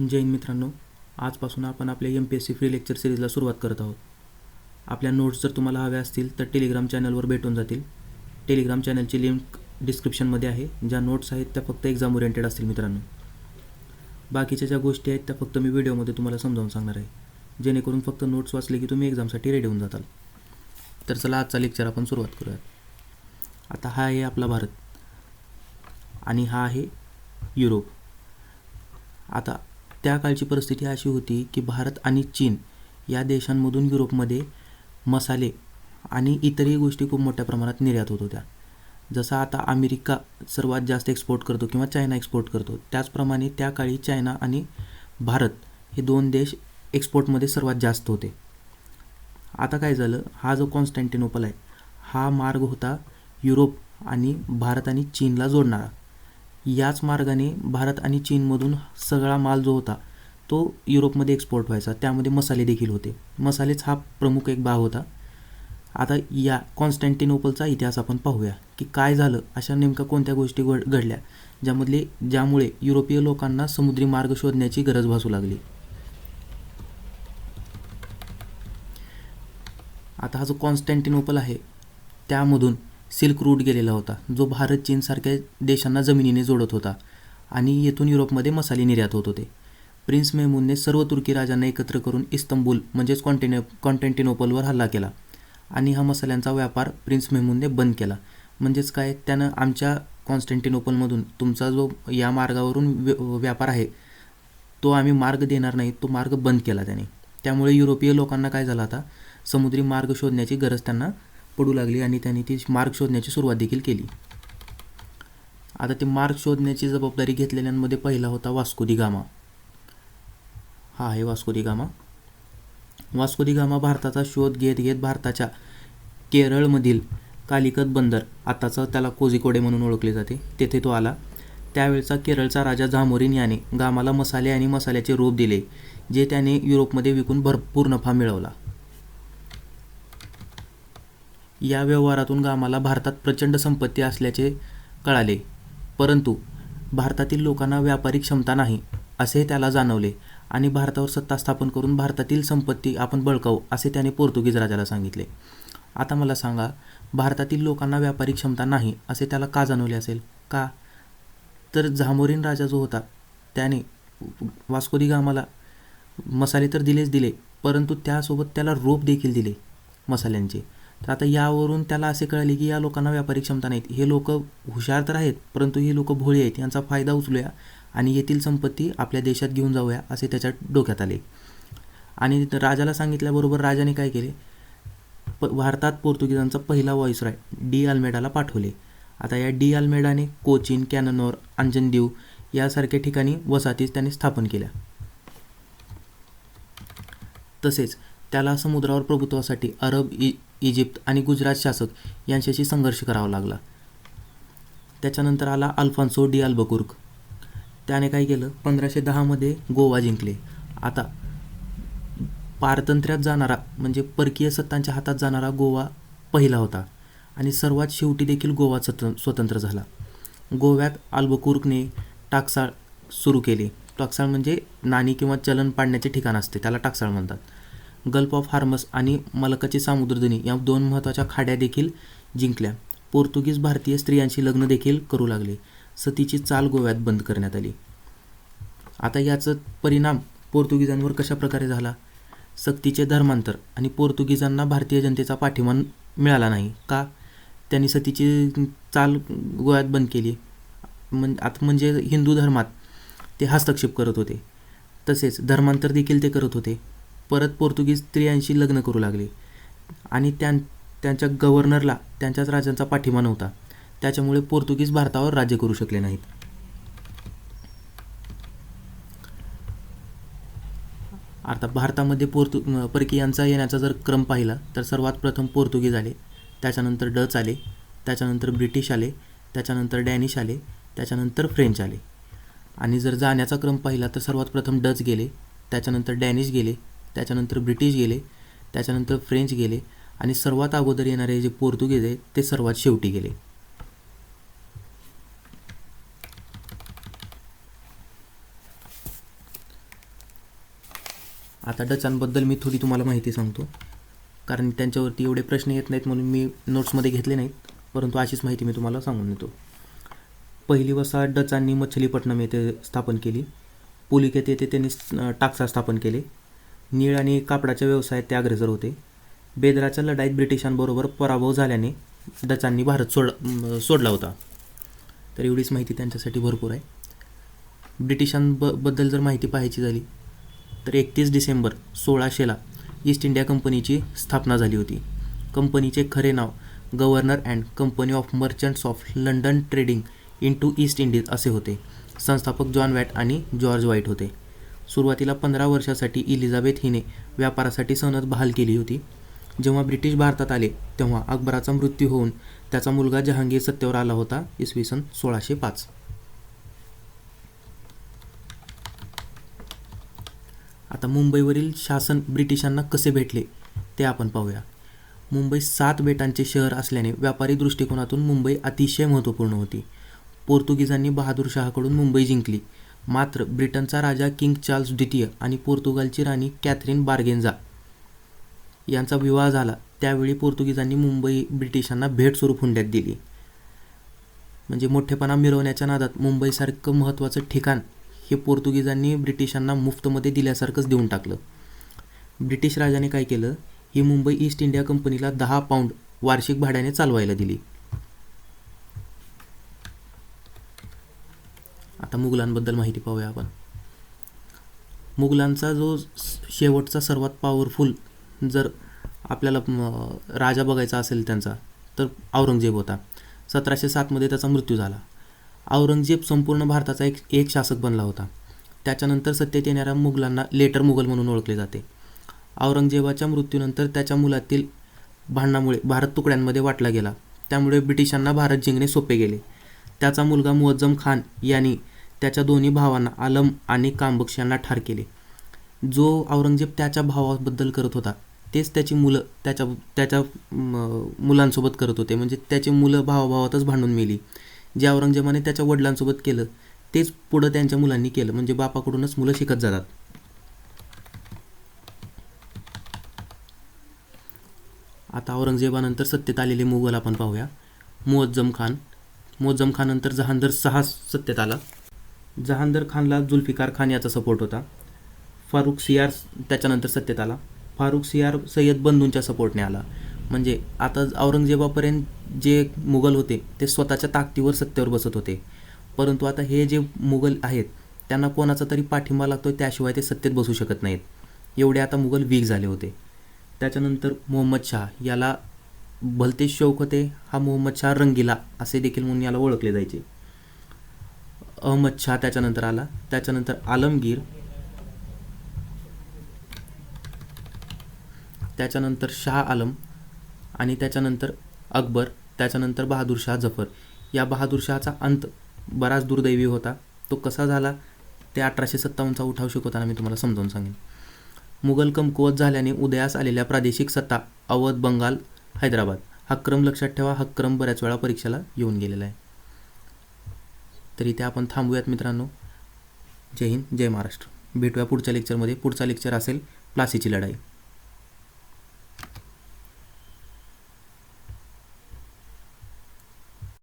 जैन मित्रांनो आजपासून आपण आपल्या M P S C free lecture सिरीजला सुरुवात करत आहोत. आपल्या नोट्स जर तुम्हाला हव्या असतील तर टेलिग्राम चॅनलवर भेटून जातील. टेलिग्राम चॅनलची लिंक डिस्क्रिप्शनमध्ये आहे. ज्या नोट्स आहेत त्या फक्त एक्झाम ओरिएंटेड असतील मित्रांनो. बाकीच्या ज्या गोष्टी आहेत त्या फक्त मी व्हिडिओमध्ये तुम्हाला समजावून सांगणार आहे. जेणेकरून फक्त नोट्स वाचले की तुम्ही एक्झामसाठी रेडी होऊन जाताल. तर चला आजचा लेक्चर आपण सुरुवात करूयात. आता हा आहे आपला भारत. आणि हा आहे युरोप. आता त्या काळची परिस्थिती अशी होती की भारत आणि चीन या देशांमधून युरोपमध्ये मसाले आणि इतरही गोष्टी खूप मोठ्या प्रमाणात निर्यात होत होत्या. जसं आता अमेरिका सर्वात जास्त एक्सपोर्ट करतो किंवा चायना एक्सपोर्ट करतो. त्याचप्रमाणे त्या काळी चायना आणि भारत हे दोन देश एक्सपोर्टमध्ये सर्वात जास्त होते. आता काय झालं? हा जो कॉन्स्टँटिनोपल आहे हा मार्ग होता युरोप आणि भारत आणि चीनला जोडणारा. याच मार्गाने भारत आणि चीनमधून सगळा माल जो होता तो युरोपमध्ये एक्सपोर्ट व्हायचा. त्यामध्ये मसाले देखील होते. मसालेच हा प्रमुख एक भाग होता. आता या कॉन्स्टँटिनोपलचा इतिहास आपण पाहूया की काय झालं अशा नेमक्या कोणत्या गोष्टी घड घडल्या ज्यामधले ज्यामुळे युरोपीय लोकांना समुद्री मार्ग शोधण्याची गरज भासू लागली. आता हा जो कॉन्स्टँटिनोपल आहे त्यामधून सिल्क रूट गेलेला होता. जो भारत चीनसारख्या देशांना जमिनीने जोडत होता आणि येथून युरोपमध्ये मसाले निर्यात होत होते. प्रिन्स मेमूनने सर्व तुर्की राजांना एकत्र करून इस्तंबूल म्हणजेच कॉन्टेने कॉन्टेंटिनोपलवर हल्ला केला आणि हा मसाल्यांचा व्यापार प्रिन्स मेमूनने बंद केला. म्हणजेच काय? त्यानं आमच्या कॉन्स्टँटिनोपलमधून तुमचा जो या मार्गावरून व्य व्यापार आहे तो आम्ही मार्ग देणार नाही तो मार्ग बंद केला त्याने. त्यामुळे युरोपीय लोकांना काय झालं आता? समुद्री मार्ग शोधण्याची गरज त्यांना पडू लागली आणि त्यांनी ती मार्ग शोधण्याची सुरुवात देखील केली. आता ते मार्ग शोधण्याची जबाबदारी घेतलेल्यांमध्ये पहिला होता वास्को दी गामा. हा आहे Vasco da Gama. Vasco da Gama भारताचा शोध घेत घेत भारताच्या केरळमधील कालिकत बंदर आताचं त्याला कोझिकोडे म्हणून ओळखले जाते तेथे तो आला. त्यावेळचा केरळचा राजा झामोरीन याने गामाला मसाले आणि मसाल्याचे रोप दिले जे त्याने युरोपमध्ये विकून भरपूर नफा मिळवला. या व्यवहारातून गामाला भारतात प्रचंड संपत्ती असल्याचे कळाले. परंतु भारतातील लोकांना व्यापारी क्षमता नाही असे त्याला जाणवले आणि भारतावर सत्ता स्थापन करून भारतातील संपत्ती आपण बळकावू असे त्याने पोर्तुगीज राजाला सांगितले. आता मला सांगा भारतातील लोकांना व्यापारी क्षमता नाही असे त्याला का जाणवले असेल? का? तर झामोरीन राजा जो होता त्याने वास्कोदी गामाला मसाले तर दिलेच दिले परंतु त्यासोबत त्याला रोप देखील दिले मसाल्यांचे. तर आता यावरून त्याला असे कळले की या लोकांना व्यापारी क्षमता नाहीत. हे लोक हुशार तर आहेत परंतु ही लोक भोळी आहेत. यांचा फायदा उचलूया आणि येथील संपत्ती आपल्या देशात घेऊन जाऊया असे त्याच्या डोक्यात आले. आणि राजाला सांगितल्याबरोबर राजाने काय केले? प भारतात पोर्तुगीजांचा पहिला व्हॉइसरॉय डी आल्मेडाला पाठवले. आता या डी आल्मेडाने कोचिन कॅननोर अंजनदीव यासारख्या ठिकाणी वसाहती त्याने स्थापन केल्या. तसेच त्याला समुद्रावर प्रभुत्वासाठी अरब इ इजिप्त आणि गुजरात शासक यांच्याशी संघर्ष करावा लागला. त्याच्यानंतर आला अल्फान्सो डी अल्बकुर्क. त्याने काय केलं? पंधराशे दहामध्ये गोवा जिंकले. आता पारतंत्र्यात जाणारा म्हणजे परकीय सत्तांच्या हातात जाणारा गोवा पहिला होता आणि सर्वात शेवटी देखील गोवा स्वत स्वतंत्र झाला. गोव्यात अल्बकुर्कने टाकसाळ सुरू केले. टाकसाळ म्हणजे नाणी किंवा चलन पाडण्याचे ठिकाण असते त्याला टाकसाळ म्हणतात. गल्फ ऑफ हार्मस आणि मलकाची सामुद्रधनी या दोन महत्त्वाच्या खाड्या देखील जिंकल्या. पोर्तुगीज भारतीय स्त्रियांशी लग्न देखील करू लागले. सतीची चाल गोव्यात बंद करण्यात आली. आता याचं परिणाम पोर्तुगीजांवर कशा प्रकारे झाला? सक्तीचे धर्मांतर आणि पोर्तुगीजांना भारतीय जनतेचा पाठिंबा मिळाला नाही का? त्यांनी सतीची चाल गोव्यात बंद केली. म्हण आता म्हणजे हिंदू धर्मात ते हस्तक्षेप करत होते. तसेच धर्मांतर देखील ते करत होते. परत पोर्तुगीज स्त्रियांशी लग्न करू लागले. आणि त्यां त्यांच्या गव्हर्नरला त्यांच्याच राजांचा पाठिंबा नव्हता. त्याच्यामुळे पोर्तुगीज भारतावर राज्य करू शकले नाहीत. आता भारतामध्ये पोर्तु परकीयांचा येण्याचा जर क्रम पाहिला तर सर्वात प्रथम पोर्तुगीज आले त्याच्यानंतर डच आले त्याच्यानंतर ब्रिटिश आले त्याच्यानंतर डॅनिश आले त्याच्यानंतर फ्रेंच आले. आणि जर जाण्याचा क्रम पाहिला तर सर्वात प्रथम डच गेले त्याच्यानंतर डॅनिश गेले त्याच्यानंतर ब्रिटिश गेले त्याच्यानंतर फ्रेंच गेले आणि सर्वात अगोदर येणारे जे पोर्तुगीज आहेत ते सर्वात शेवटी गेले. आता डचांबद्दल मी थोडी तुम्हाला माहिती सांगतो. कारण त्यांच्यावरती एवढे प्रश्न येत नाहीत म्हणून मी नोट्समध्ये घेतले नाहीत परंतु अशीच माहिती मी तुम्हाला सांगून देतो. पहिली वसाहत डचांनी मच्छलीपट्टणम येथे स्थापन केली. पुलिकेत येथे त्यांनी टाकसा स्थापन केले. नीळ आणि कापडाच्या व्यवसायात ते अग्रेसर होते. बेदराच्या लढाईत ब्रिटिशांबरोबर पराभव झाल्याने डचांनी भारत सोड सोडला होता. तर एवढीच माहिती त्यांच्यासाठी भरपूर आहे. ब्रिटिशांबबद्दल जर माहिती पाहायची झाली तर एकतीस डिसेंबर सोळाशेला ईस्ट इंडिया कंपनीची स्थापना झाली होती. कंपनीचे खरे नाव governor and company of merchants of London trading into East Indies असे होते. संस्थापक जॉन वॅट आणि जॉर्ज व्हाईट होते. सुरुवातीला पंधरा वर्षासाठी इलिझाबेथ हिने व्यापारासाठी सनद बहाल केली होती. जेव्हा ब्रिटिश भारतात आले तेव्हा अकबराचा मृत्यू होऊन त्याचा मुलगा जहांगीर सत्तेवर आला होता इसवी सन सोळाशे पाच. आता मुंबईवरील शासन ब्रिटिशांना कसे भेटले ते आपण पाहूया. मुंबई सात बेटांचे शहर असल्याने व्यापारी दृष्टिकोनातून मुंबई अतिशय महत्त्वपूर्ण होती. पोर्तुगीजांनी बहादूर शहाकडून मुंबई जिंकली. मात्र ब्रिटनचा राजा किंग चार्ल्स द्वितीय आणि पोर्तुगालची राणी कॅथरीन बार्गेन्झा यांचा विवाह झाला. त्यावेळी पोर्तुगीजांनी मुंबई ब्रिटिशांना भेट स्वरूप हुंड्यात दिली. म्हणजे मोठेपणा मिरवण्याच्या नादात मुंबईसारखं महत्त्वाचं ठिकाण हे पोर्तुगीजांनी ब्रिटिशांना मुफ्तमध्ये दिल्यासारखंच देऊन टाकलं. ब्रिटिश राजाने काय केलं? ही मुंबई ईस्ट इंडिया कंपनीला दहा पाऊंड वार्षिक भाड्याने चालवायला दिली. आता मुघलांबद्दल माहिती पाहूया आपण. मुघलांचा जो शेवटचा सर्वात पॉवरफुल जर आपल्याला राजा बघायचा असेल त्यांचा तर औरंगजेब होता. सतराशे सातमध्ये त्याचा मृत्यू झाला. औरंगजेब संपूर्ण भारताचा एक एक शासक बनला होता. त्याच्यानंतर सत्तेत येणाऱ्या मुघलांना लेटर मुघल म्हणून ओळखले जाते. औरंगजेबाच्या मृत्यूनंतर त्याच्या मुलातील भांडणामुळे भारत तुकड्यांमध्ये वाटला गेला. त्यामुळे ब्रिटिशांना भारत जिंकणे सोपे गेले. त्याचा मुलगा मुअज्जम खान यांनी त्याच्या दोन्ही भावांना आलम आणि कांबक्ष यांना ठार केले. जो औरंगजेब त्याच्या भावाबद्दल करत होता तेच त्याची मुलं त्याच्या त्याच्या मुलांसोबत करत होते. म्हणजे त्याची मुलं भावाभावातच भांडून मेली. जे औरंगजेबाने त्याच्या वडिलांसोबत केलं तेच पुढं त्यांच्या मुलांनी केलं. म्हणजे बापाकडूनच मुलं शिकत जातात. आता औरंगजेबानंतर सत्तेत आलेले मुघल आपण पाहूया. मुअज्जम खान. मुअज्जम खाननंतर जहांदर सहा सत्तेत आला. जहांदर खानला जुल्फिकार खान याचा सपोर्ट होता. फारुख सियार त्याच्यानंतर सत्तेत आला. फारुख सियार सय्यद बंधूंच्या सपोर्टने आला. म्हणजे आता औरंगजेबापर्यंत जे मुघल होते ते स्वतःच्या ताकदीवर सत्तेवर बसत होते. परंतु आता हे जे मुघल आहेत त्यांना कोणाचा तरी पाठिंबा लागतो त्याशिवाय ते सत्तेत बसू शकत नाहीत. एवढे आता मुघल वीक झाले होते. त्याच्यानंतर मोहम्मद शाह याला भलतेच शौक होते. हा मोहम्मद शाह रंगीला असे देखील म्हणून याला ओळखले जायचे. अहमद शाह त्याच्यानंतर आला. त्याच्यानंतर आलमगीर. त्याच्यानंतर शाह आलम आणि त्याच्यानंतर अकबर त्याच्यानंतर बहादूर शाह जफर. या बहादूर शहाचा अंत बराच दुर्दैवी होता. तो कसा झाला? ते अठराशे सत्तावन्नचा उठाव शिकवताना मी तुम्हाला समजावून सांगेन. मुघल कमकुवत झाल्याने उदयास आलेल्या प्रादेशिक सत्ता अवध बंगाल हैदराबाद. हा क्रम लक्षात ठेवा. हा क्रम बऱ्याच वेळा परीक्षेला येऊन गेलेला आहे. तर इथे आपण थांबूयात मित्रांनो. जय हिंद जय महाराष्ट्र. भेटूया पुढच्या लेक्चरमध्ये पुढचा लेक्चर असेल प्लासीची लढाई.